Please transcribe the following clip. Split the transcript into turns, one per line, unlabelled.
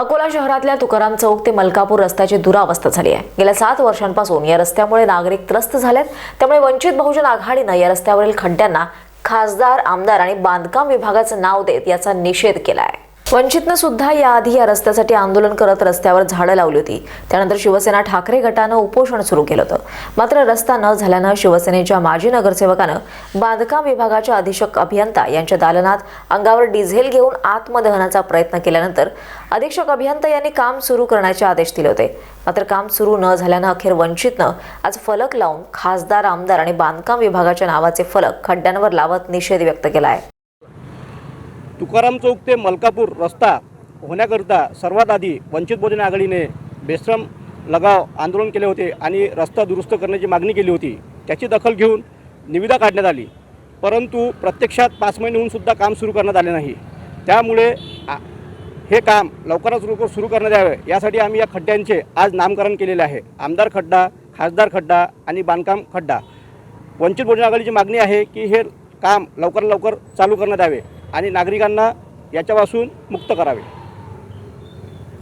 अकोला शहरातल्या तुकाराम चौक ते मलकापूर रस्त्याची दुरावस्था झाली आहे. गेल्या सात वर्षांपासून या रस्त्यामुळे नागरिक त्रस्त झालेत. त्यामुळे वंचित बहुजन आघाडीनं या रस्त्यावरील खड्ड्यांना खासदार आमदार आणि बांधकाम विभागाचं नाव देत याचा निषेध केला आहे वंचितनं सुद्धा याआधी या रस्त्यासाठी आंदोलन करत रस्त्यावर झाडं लावली होती. त्यानंतर शिवसेना ठाकरे गटानं उपोषण सुरू केलं होतं. मात्र रस्ता न झाल्यानं शिवसेनेच्या माजी नगरसेवकानं बांधकाम विभागाच्या अधीक्षक अभियंता यांच्या दालनात अंगावर डिझेल घेऊन आत्मदहनाचा प्रयत्न केल्यानंतर अधीक्षक अभियंता यांनी काम सुरू करण्याचे आदेश दिले होते. मात्र काम सुरू न झाल्यानं अखेर वंचितनं आज फलक लावून खासदार आमदार आणि बांधकाम विभागाच्या नावाचे फलक खड्ड्यांवर लावत निषेध व्यक्त केला आहे.
तुकाराम चौक ते मलकापूर रस्ता होण्याकरिता सर्वात आधी वंचित बहुजन आघाडीने बेश्रम लगाव आंदोलन केले होते आणि रस्ता दुरुस्त करण्याची मागणी केली होती. त्याची दखल घेऊन निविदा काढण्यात आली. परंतु प्रत्यक्षात पाच महिने होऊन सुद्धा काम सुरू करण्यात आले नाही. त्यामुळे आ- हे काम लवकरात लवकर सुरू करण्यात यावे. यासाठी आम्ही या खड्ड्यांचे आज नामकरण केलेले आहे. आमदार खड्डा खासदार खड्डा आणि बांधकाम खड्डा. वंचित बहुजन आघाडीची मागणी आहे की हे काम लवकर लवकर चालू करण्यात यावे. आणि नागरिकांना याच्यापासून मुक्त करावे.